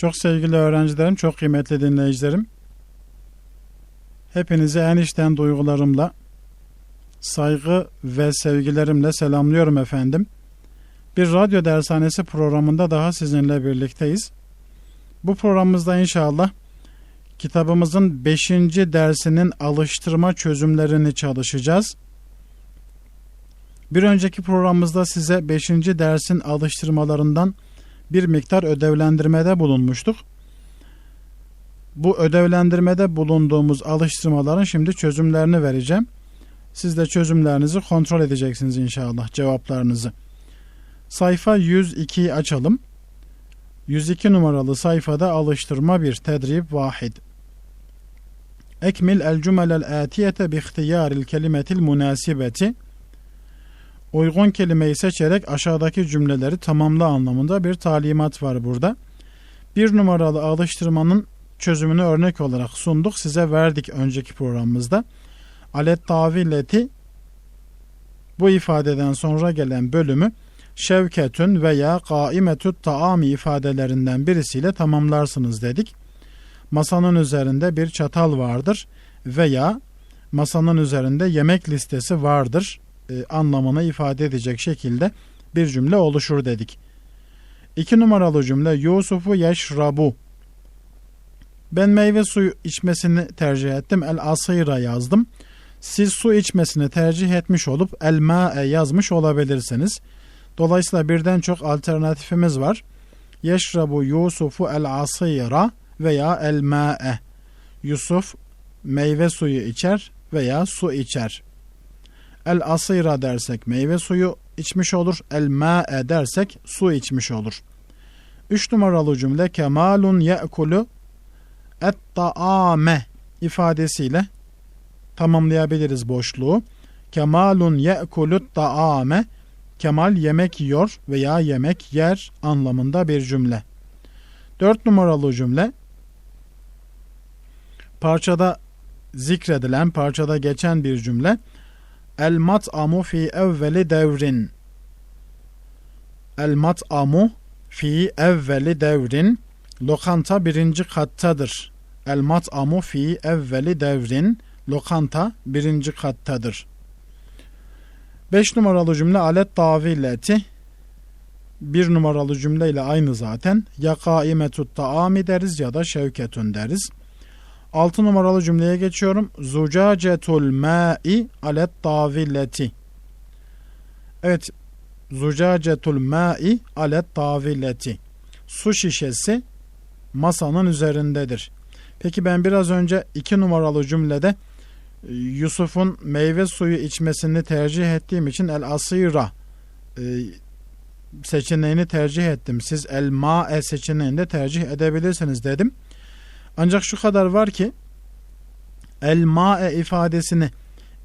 Çok sevgili öğrencilerim, çok kıymetli dinleyicilerim. Hepinizi en içten duygularımla, saygı ve sevgilerimle selamlıyorum efendim. Bir radyo dershanesi programında daha sizinle birlikteyiz. Bu programımızda inşallah kitabımızın 5. dersinin alıştırma çözümlerini çalışacağız. Bir önceki programımızda size 5. dersin alıştırmalarından bir miktar ödevlendirmede bulunmuştuk. Bu ödevlendirmede bulunduğumuz alıştırmaların şimdi çözümlerini vereceğim. Siz de çözümlerinizi kontrol edeceksiniz inşallah cevaplarınızı. Sayfa 102'yi açalım. 102 numaralı sayfada alıştırma bir tedrib vahid. Ekmil el cümelel atiyete bi ihtiyaril kelimetil münasibeti uygun kelimeyi seçerek aşağıdaki cümleleri tamamla anlamında bir talimat var burada. Bir numaralı alıştırmanın çözümünü örnek olarak sunduk. Size verdik önceki programımızda. Alet tavilleti bu ifadeden sonra gelen bölümü şevketün veya kaimetüt taami ifadelerinden birisiyle tamamlarsınız dedik. Masanın üzerinde bir çatal vardır veya masanın üzerinde yemek listesi vardır e, anlamını ifade edecek şekilde bir cümle oluşur dedik. İki numaralı cümle Yusuf'u yeşrabu. Ben meyve suyu içmesini tercih ettim. El asıyra yazdım. Siz su içmesini tercih etmiş olup el ma'e yazmış olabilirsiniz. Dolayısıyla birden çok alternatifimiz var. Yeşrabu Yusufu el asıyra veya el ma'e. Yusuf meyve suyu içer veya su içer. El asira dersek meyve suyu içmiş olur. El ma'e dersek su içmiş olur. Üç numaralı cümle kemalun ye'kulu et ta'ame ifadesiyle tamamlayabiliriz boşluğu. Kemalun ye'kulu ta'ame Kemal yemek yiyor veya yemek yer anlamında bir cümle. Dört numaralı cümle parçada zikredilen, parçada geçen bir cümle. El mat'amu fi evveli devrin. El mat'amu fi evveli devrin. Lokanta birinci kattadır. El mat'amu fi evveli devrin. Lokanta birinci kattadır. Beş numaralı cümle alet tavilleti. Bir numaralı cümleyle aynı zaten. Ya kaimetut taami deriz ya da şevketun deriz. 6 numaralı cümleye geçiyorum. Zucacetul ma'i alet tavilleti. Evet. Zucacetul ma'i alet tavilleti. Su şişesi masanın üzerindedir. Peki ben biraz önce 2 numaralı cümlede e, Yusuf'un meyve suyu içmesini tercih ettiğim için el asira e, seçeneğini tercih ettim. Siz el ma'e seçeneğini de tercih edebilirsiniz dedim. Ancak şu kadar var ki el ma'e ifadesini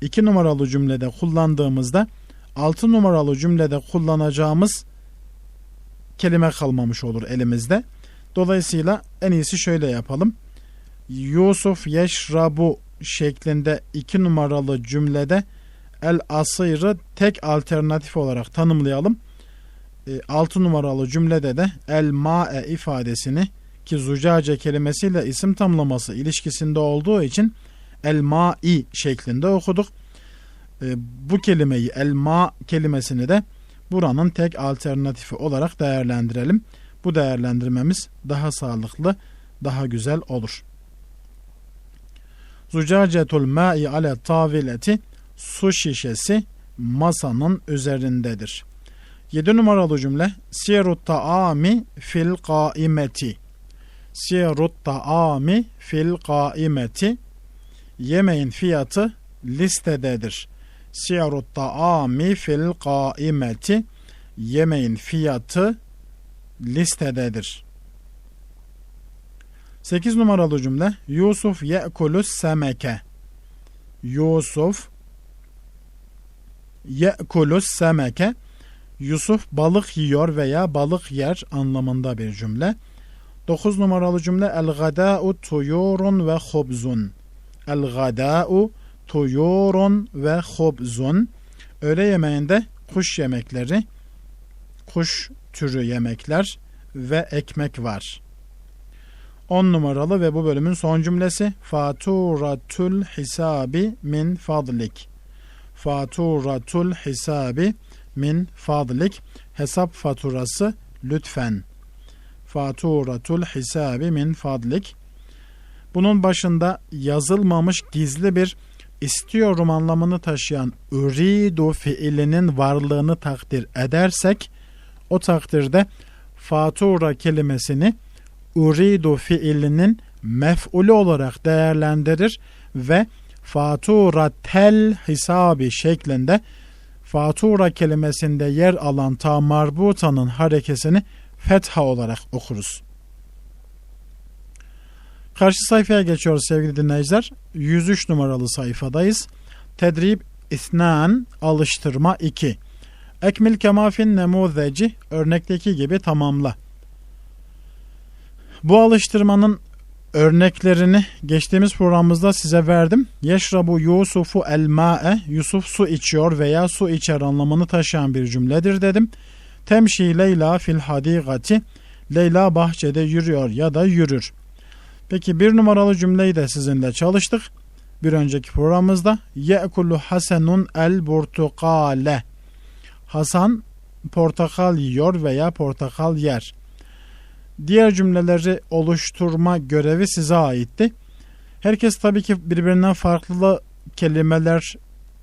iki numaralı cümlede kullandığımızda altı numaralı cümlede kullanacağımız kelime kalmamış olur elimizde. Dolayısıyla en iyisi şöyle yapalım. Yusuf yeşrabu şeklinde iki numaralı cümlede el asırı tek alternatif olarak tanımlayalım. 6 e, numaralı cümlede de el ma'e ifadesini ki zucace kelimesiyle isim tamlaması ilişkisinde olduğu için el-ma'i şeklinde okuduk. E, bu kelimeyi el-ma kelimesini de buranın tek alternatifi olarak değerlendirelim. Bu değerlendirmemiz daha sağlıklı, daha güzel olur. Zucacetul ma'i ale tavileti su şişesi masanın üzerindedir. 7 numaralı cümle Sirut ta'ami fil qaimeti Sirut ta'ami fil qaimeti Yemeğin fiyatı listededir. Sirut ta'ami fil qaimeti Yemeğin fiyatı listededir. 8 numaralı cümle Yusuf ye'kulus semeke. Yusuf ye'kulus semeke. Yusuf balık yiyor veya balık yer anlamında bir cümle. 9 numaralı cümle El gada'u tuyurun ve khubzun. El gada'u tuyurun ve khubzun. Öğle yemeğinde kuş yemekleri, kuş türü yemekler ve ekmek var. 10 numaralı ve bu bölümün son cümlesi Faturatul hisabi min fadlik. Faturatul hisabi min fadlik. Hesap faturası lütfen. Faturatul hisabi min fadlik. Bunun başında yazılmamış gizli bir istiyorum anlamını taşıyan uridu fiilinin varlığını takdir edersek o takdirde fatura kelimesini uridu fiilinin mef'ulü olarak değerlendirir ve fatura tel hisabi şeklinde fatura kelimesinde yer alan ta marbutanın harekesini fetha olarak okuruz. Karşı sayfaya geçiyoruz sevgili dinleyiciler. 103 numaralı sayfadayız. Tedrib İthnan alıştırma 2. Ekmil kemafin nemuzeci örnekteki gibi tamamla. Bu alıştırmanın örneklerini geçtiğimiz programımızda size verdim. Yeşrabu Yusufu el ma'e Yusuf su içiyor veya su içer anlamını taşıyan bir cümledir dedim. Temşi Leyla fil hadigati Leyla bahçede yürüyor ya da yürür. Peki bir numaralı cümleyi de sizinle çalıştık. Bir önceki programımızda Ye'kulu Hasenun el burtukale Hasan portakal yiyor veya portakal yer. Diğer cümleleri oluşturma görevi size aitti. Herkes tabii ki birbirinden farklı kelimeler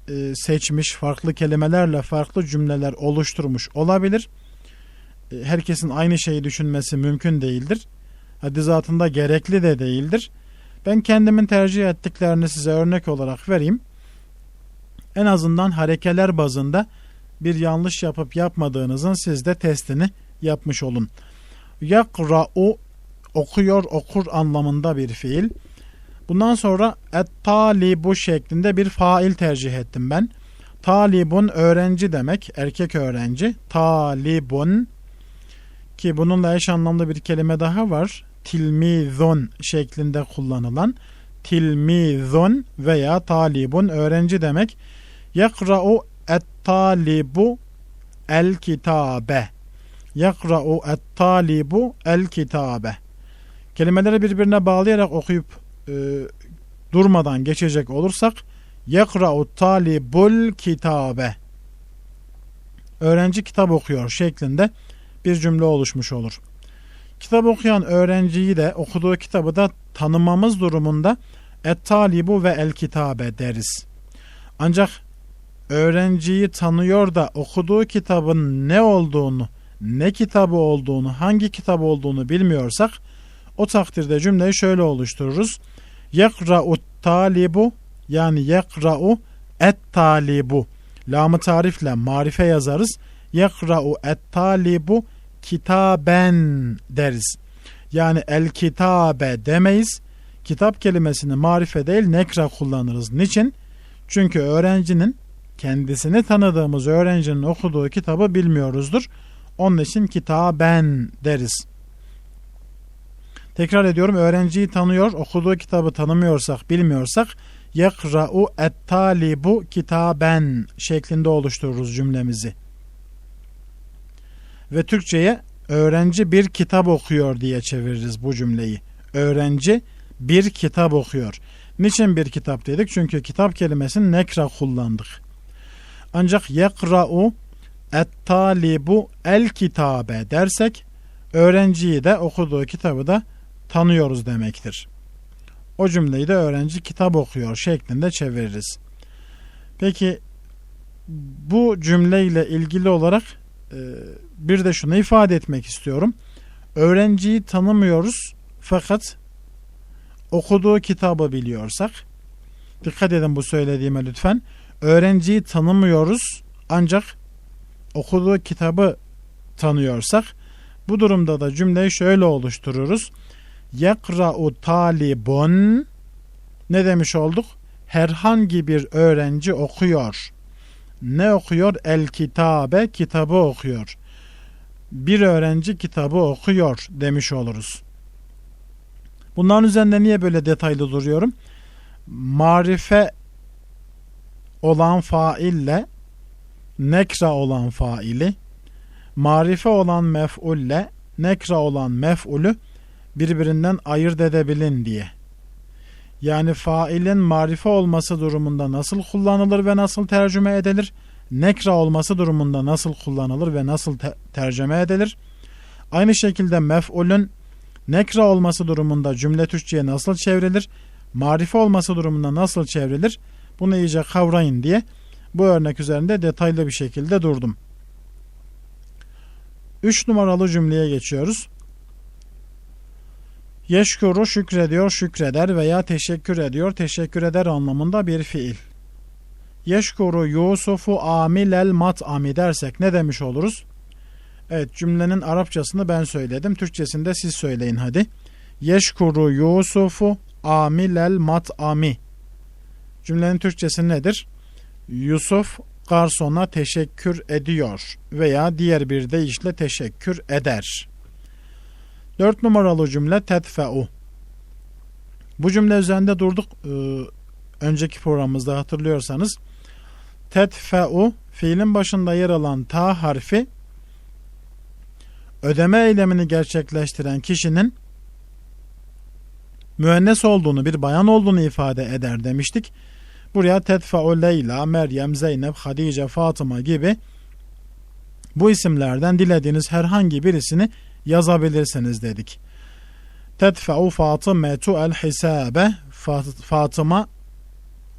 e, seçmiş, farklı kelimelerle farklı cümleler oluşturmuş olabilir. E, herkesin aynı şeyi düşünmesi mümkün değildir. Haddi zatında gerekli de değildir. Ben kendimin tercih ettiklerini size örnek olarak vereyim. En azından harekeler bazında bir yanlış yapıp yapmadığınızın siz de testini yapmış olun. Yakra'u okuyor okur anlamında bir fiil. Bundan sonra et talibu şeklinde bir fail tercih ettim ben. Talibun öğrenci demek, erkek öğrenci. Talibun ki bununla eş anlamlı bir kelime daha var. Tilmizun şeklinde kullanılan tilmizun veya talibun öğrenci demek. Yakra'u et talibu el kitabe yakra'u et-talibu el-kitabe. Kelimeleri birbirine bağlayarak okuyup e, durmadan geçecek olursak yakra'u talibul kitabe. Öğrenci kitap okuyor şeklinde bir cümle oluşmuş olur. Kitap okuyan öğrenciyi de okuduğu kitabı da tanımamız durumunda et-talibu ve el-kitabe deriz. Ancak öğrenciyi tanıyor da okuduğu kitabın ne olduğunu ne kitabı olduğunu, hangi kitap olduğunu bilmiyorsak o takdirde cümleyi şöyle oluştururuz. Yekra'u talibu yani yekra'u et talibu lamı tarifle marife yazarız. Yekra'u et talibu kitaben deriz. Yani el kitabe demeyiz. Kitap kelimesini marife değil nekra kullanırız. Niçin? Çünkü öğrencinin kendisini tanıdığımız öğrencinin okuduğu kitabı bilmiyoruzdur. Onun için kitaben deriz. Tekrar ediyorum öğrenciyi tanıyor, okuduğu kitabı tanımıyorsak, bilmiyorsak yakra'u et-talibu kitaben şeklinde oluştururuz cümlemizi. Ve Türkçe'ye öğrenci bir kitap okuyor diye çeviririz bu cümleyi. Öğrenci bir kitap okuyor. Niçin bir kitap dedik? Çünkü kitap kelimesini nekra kullandık. Ancak yakra'u et-talibu el kitabe dersek öğrenciyi de okuduğu kitabı da tanıyoruz demektir. O cümleyi de öğrenci kitap okuyor şeklinde çeviririz. Peki bu cümleyle ilgili olarak e, bir de şunu ifade etmek istiyorum. Öğrenciyi tanımıyoruz fakat okuduğu kitabı biliyorsak dikkat edin bu söylediğime lütfen. Öğrenciyi tanımıyoruz ancak okuduğu kitabı tanıyorsak bu durumda da cümleyi şöyle oluştururuz. Yekra'u talibun ne demiş olduk? Herhangi bir öğrenci okuyor. Ne okuyor? El kitabe kitabı okuyor. Bir öğrenci kitabı okuyor demiş oluruz. Bunların üzerinde niye böyle detaylı duruyorum? Marife olan faille nekra olan faili, marife olan mef'ulle nekra olan mef'ulü birbirinden ayırt edebilin diye. Yani failin marife olması durumunda nasıl kullanılır ve nasıl tercüme edilir? Nekra olması durumunda nasıl kullanılır ve nasıl te- tercüme edilir? Aynı şekilde mef'ulün nekra olması durumunda cümle Türkçe'ye nasıl çevrilir? Marife olması durumunda nasıl çevrilir? Bunu iyice kavrayın diye bu örnek üzerinde detaylı bir şekilde durdum. 3 numaralı cümleye geçiyoruz. Yeşkuru şükrediyor, şükreder veya teşekkür ediyor, teşekkür eder anlamında bir fiil. Yeşkuru Yusuf'u amilel mat'ami dersek ne demiş oluruz? Evet cümlenin Arapçasını ben söyledim. Türkçesinde siz söyleyin hadi. Yeşkuru Yusuf'u amilel mat'ami. Cümlenin Türkçesi nedir? Yusuf garsona teşekkür ediyor veya diğer bir deyişle teşekkür eder. Dört numaralı cümle tedfe'u. Bu cümle üzerinde durduk ee, önceki programımızda hatırlıyorsanız. Tedfe'u fiilin başında yer alan ta harfi ödeme eylemini gerçekleştiren kişinin müennes olduğunu, bir bayan olduğunu ifade eder demiştik. Buraya Tedfa'u Leyla, Meryem, Zeynep, Hadice, Fatıma gibi bu isimlerden dilediğiniz herhangi birisini yazabilirsiniz dedik. Tedfa'u Fatımetu el hisabe Fatıma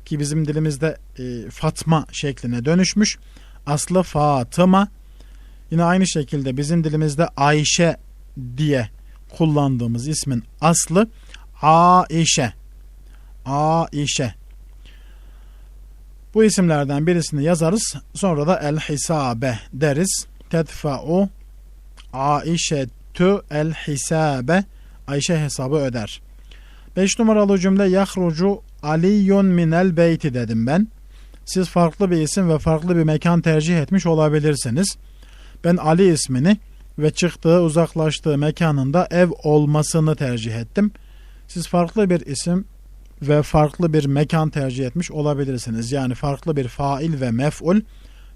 ki bizim dilimizde e, Fatma şekline dönüşmüş. Aslı Fatıma. Yine aynı şekilde bizim dilimizde Ayşe diye kullandığımız ismin aslı Aişe. Aişe. Bu isimlerden birisini yazarız. Sonra da el hisabe deriz. Tedfa'u Aişetü el hisabe Ayşe hesabı öder. 5 numaralı cümle yahrucu aliyun minel beyti dedim ben. Siz farklı bir isim ve farklı bir mekan tercih etmiş olabilirsiniz. Ben Ali ismini ve çıktığı uzaklaştığı mekanında ev olmasını tercih ettim. Siz farklı bir isim ve farklı bir mekan tercih etmiş olabilirsiniz. Yani farklı bir fail ve mef'ul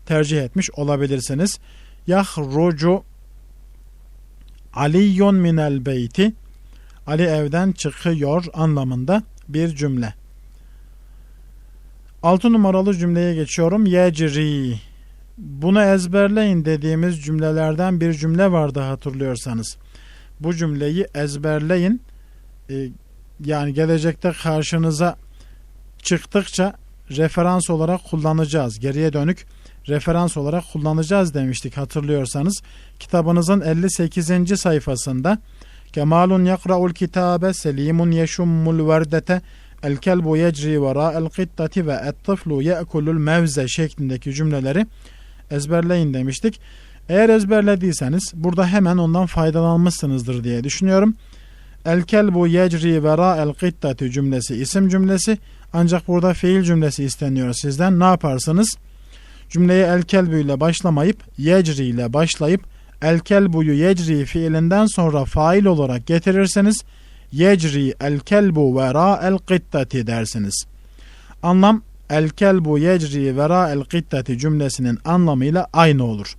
tercih etmiş olabilirsiniz. Yahrucu Aliyun minel beyti Ali evden çıkıyor anlamında bir cümle. 6 numaralı cümleye geçiyorum. Yecri. Bunu ezberleyin dediğimiz cümlelerden bir cümle vardı hatırlıyorsanız. Bu cümleyi ezberleyin. Ee, yani gelecekte karşınıza çıktıkça referans olarak kullanacağız. Geriye dönük referans olarak kullanacağız demiştik hatırlıyorsanız. Kitabınızın 58. sayfasında Kemalun yakra'ul kitabe selimun yeşummul verdete el kelbu yecri vera el qittati ve et tıflu ye'kulul mevze şeklindeki cümleleri ezberleyin demiştik. Eğer ezberlediyseniz burada hemen ondan faydalanmışsınızdır diye düşünüyorum. El kelbu yecri vera el qittati cümlesi isim cümlesi ancak burada fiil cümlesi isteniyor sizden. Ne yaparsınız? Cümleyi el ile başlamayıp yecri ile başlayıp el kelbuyu yecri fiilinden sonra fail olarak getirirseniz yecri el kelbu vera el qittati dersiniz. Anlam el kelbu yecri vera el qittati cümlesinin anlamıyla aynı olur.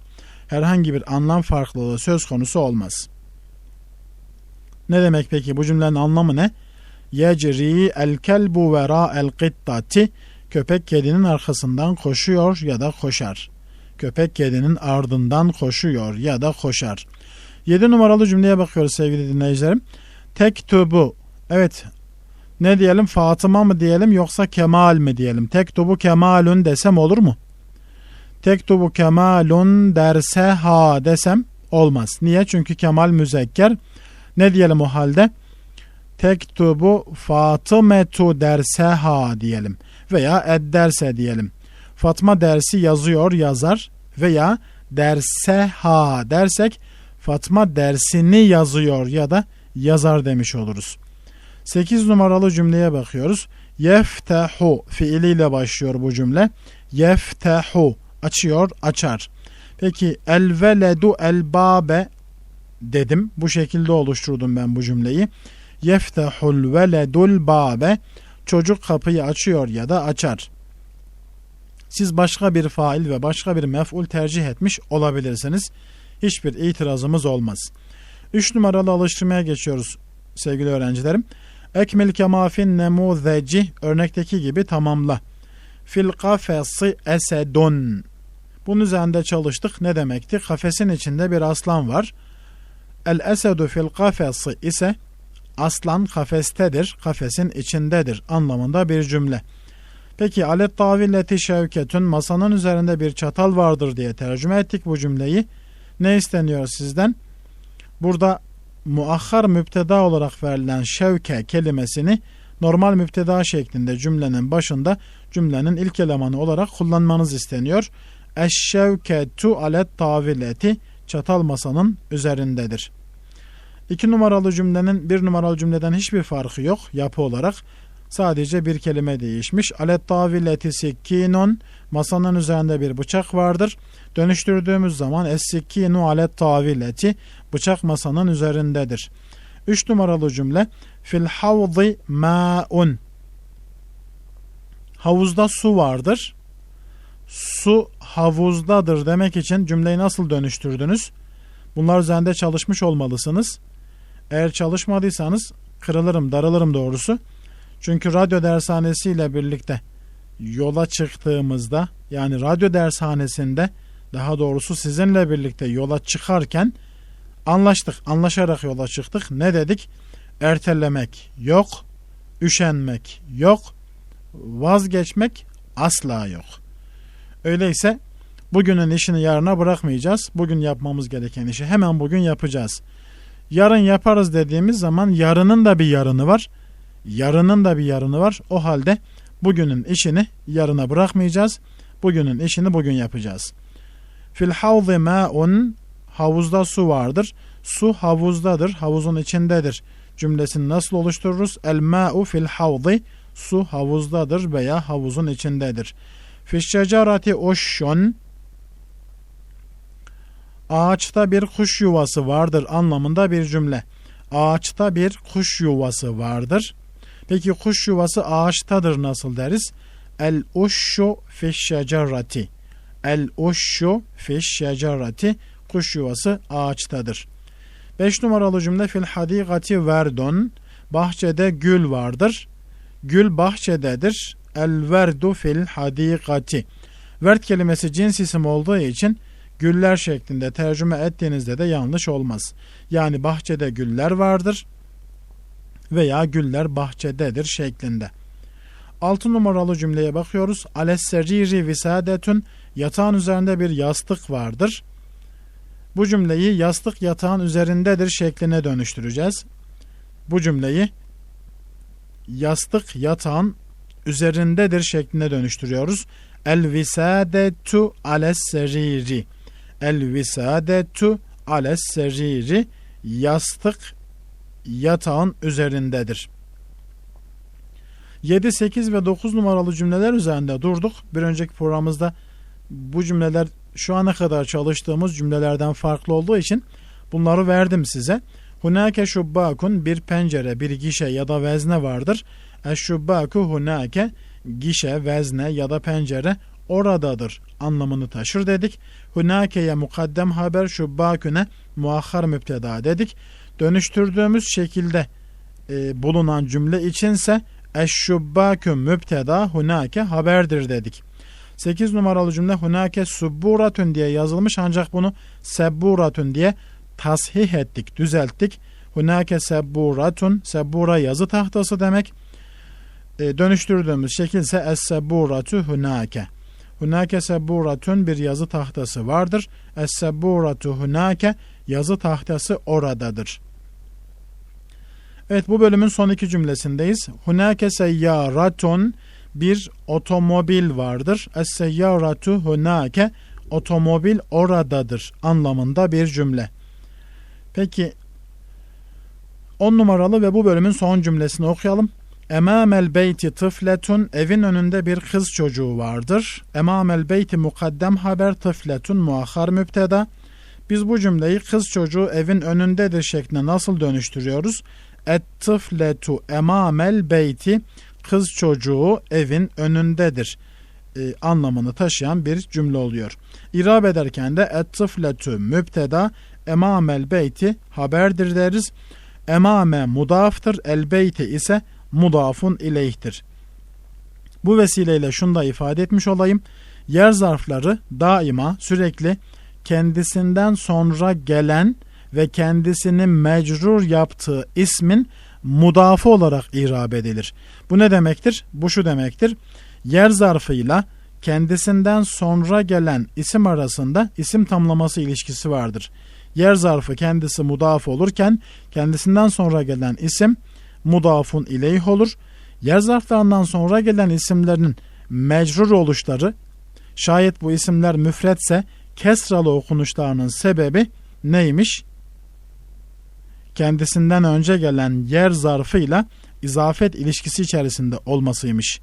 Herhangi bir anlam farklılığı söz konusu olmaz. Ne demek peki bu cümlenin anlamı ne? Yecri el kelbu vera el qittati köpek kedinin arkasından koşuyor ya da koşar. Köpek kedinin ardından koşuyor ya da koşar. 7 numaralı cümleye bakıyoruz sevgili dinleyicilerim. Tektubu. Evet. Ne diyelim? Fatıma mı diyelim yoksa Kemal mi diyelim? Tektubu Kemalun desem olur mu? Tektubu Kemalun derse ha desem olmaz. Niye? Çünkü Kemal müzekker. Ne diyelim o halde? Tektubu Fatımetu derse ha diyelim. Veya ed derse diyelim. Fatma dersi yazıyor yazar veya derse ha dersek Fatma dersini yazıyor ya da yazar demiş oluruz. 8 numaralı cümleye bakıyoruz. Yeftehu fiiliyle başlıyor bu cümle. Yeftehu açıyor, açar. Peki el veledu el babe dedim. Bu şekilde oluşturdum ben bu cümleyi. Yeftehul veledul babe çocuk kapıyı açıyor ya da açar. Siz başka bir fail ve başka bir mef'ul tercih etmiş olabilirsiniz. Hiçbir itirazımız olmaz. 3 numaralı alıştırmaya geçiyoruz sevgili öğrencilerim. Ekmil kemafin nemuzeci örnekteki gibi tamamla. Fil kafesi esedun. Bunun üzerinde çalıştık. Ne demekti? Kafesin içinde bir aslan var. El esedu fil kafesi ise aslan kafestedir, kafesin içindedir anlamında bir cümle. Peki alet tavilleti şevketün masanın üzerinde bir çatal vardır diye tercüme ettik bu cümleyi. Ne isteniyor sizden? Burada muahhar müpteda olarak verilen şevke kelimesini normal müpteda şeklinde cümlenin başında cümlenin ilk elemanı olarak kullanmanız isteniyor. Eşşevketu alet tavileti çatal masanın üzerindedir. İki numaralı cümlenin bir numaralı cümleden hiçbir farkı yok yapı olarak. Sadece bir kelime değişmiş. Alet tavileti sikkinun masanın üzerinde bir bıçak vardır. Dönüştürdüğümüz zaman es-sikkinu alet tavileti bıçak masanın üzerindedir. Üç numaralı cümle fil havzi ma'un havuzda su vardır. Su havuzdadır demek için cümleyi nasıl dönüştürdünüz? Bunlar üzerinde çalışmış olmalısınız. Eğer çalışmadıysanız kırılırım, darılırım doğrusu. Çünkü radyo dershanesiyle birlikte yola çıktığımızda yani radyo dershanesinde daha doğrusu sizinle birlikte yola çıkarken anlaştık. Anlaşarak yola çıktık. Ne dedik? Ertelemek yok, üşenmek yok, vazgeçmek asla yok. Öyleyse bugünün işini yarına bırakmayacağız. Bugün yapmamız gereken işi hemen bugün yapacağız. Yarın yaparız dediğimiz zaman yarının da bir yarını var. Yarının da bir yarını var. O halde bugünün işini yarına bırakmayacağız. Bugünün işini bugün yapacağız. Fil havzi ma'un havuzda su vardır. Su havuzdadır, havuzun içindedir. Cümlesini nasıl oluştururuz? El ma'u fil havzi su havuzdadır veya havuzun içindedir. Fişşecarati uşşun ağaçta bir kuş yuvası vardır anlamında bir cümle. Ağaçta bir kuş yuvası vardır. Peki kuş yuvası ağaçtadır nasıl deriz? El uşşu fişşecarati. El uşşu fişşecarati kuş yuvası ağaçtadır. 5 numaralı cümle fil hadikati verdon bahçede gül vardır. Gül bahçededir. El verdu fil hadikati. Vert kelimesi cins isim olduğu için güller şeklinde tercüme ettiğinizde de yanlış olmaz. Yani bahçede güller vardır veya güller bahçededir şeklinde. 6 numaralı cümleye bakıyoruz. Alesseriri visadetün yatağın üzerinde bir yastık vardır. Bu cümleyi yastık yatağın üzerindedir şekline dönüştüreceğiz. Bu cümleyi yastık yatağın üzerindedir şekline dönüştürüyoruz. El visadetu ales seriri. El visadetu ales seriri. Yastık yatağın üzerindedir. 7, 8 ve 9 numaralı cümleler üzerinde durduk. Bir önceki programımızda bu cümleler şu ana kadar çalıştığımız cümlelerden farklı olduğu için bunları verdim size. Hunake şubbakun bir pencere, bir gişe ya da vezne vardır. Eşşubbaku hunake gişe, vezne ya da pencere oradadır anlamını taşır dedik. Hunake'ye mukaddem haber şubbaküne muahhar müpteda dedik. Dönüştürdüğümüz şekilde e, bulunan cümle içinse eşşubbakü müpteda hunake haberdir dedik. 8 numaralı cümle hunake subburatun diye yazılmış ancak bunu sebburatun diye tasih ettik, düzelttik. Hunake sebburatun, sebbura yazı tahtası demek. E, dönüştürdüğümüz şekil ise es-sebburatu hunake. Hunake sebburatun bir yazı tahtası vardır. Es-sebburatu hunake yazı tahtası oradadır. Evet bu bölümün son iki cümlesindeyiz. Hunake seyyaratun bir otomobil vardır. Es-seyyaratu hunake otomobil oradadır anlamında bir cümle. Peki 10 numaralı ve bu bölümün son cümlesini okuyalım. Emamel beyti tıfletun evin önünde bir kız çocuğu vardır. Emamel beyti mukaddem haber tıfletun muahhar müpteda. Biz bu cümleyi kız çocuğu evin önündedir şeklinde nasıl dönüştürüyoruz? Et tıfletu emamel beyti kız çocuğu evin önündedir e, anlamını taşıyan bir cümle oluyor. İrab ederken de et tıfletu müpteda emamel beyti haberdir deriz. Emame mudaftır, el beyti ise mudafun ileyhtir. Bu vesileyle şunu da ifade etmiş olayım. Yer zarfları daima sürekli kendisinden sonra gelen ve kendisini mecrur yaptığı ismin mudafı olarak irab edilir. Bu ne demektir? Bu şu demektir. Yer zarfıyla kendisinden sonra gelen isim arasında isim tamlaması ilişkisi vardır. Yer zarfı kendisi mudaf olurken kendisinden sonra gelen isim mudafun ileyh olur. Yer zarflarından sonra gelen isimlerin mecrur oluşları şayet bu isimler müfretse kesralı okunuşlarının sebebi neymiş? Kendisinden önce gelen yer zarfıyla izafet ilişkisi içerisinde olmasıymış.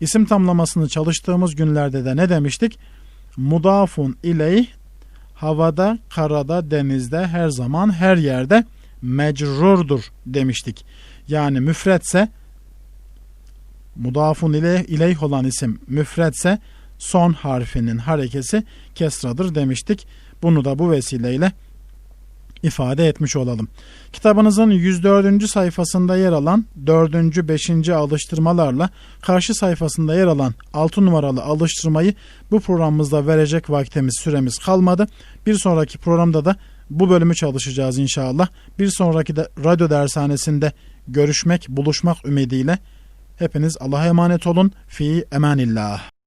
İsim tamlamasını çalıştığımız günlerde de ne demiştik? Mudafun ileyh havada, karada, denizde, her zaman, her yerde mecrurdur demiştik. Yani müfretse mudafun ileyh, ileyh olan isim müfretse son harfinin harekesi kesradır demiştik. Bunu da bu vesileyle ifade etmiş olalım. Kitabınızın 104. sayfasında yer alan 4. 5. alıştırmalarla karşı sayfasında yer alan 6 numaralı alıştırmayı bu programımızda verecek vaktimiz süremiz kalmadı. Bir sonraki programda da bu bölümü çalışacağız inşallah. Bir sonraki de radyo dershanesinde görüşmek, buluşmak ümidiyle hepiniz Allah'a emanet olun. Fi emanillah.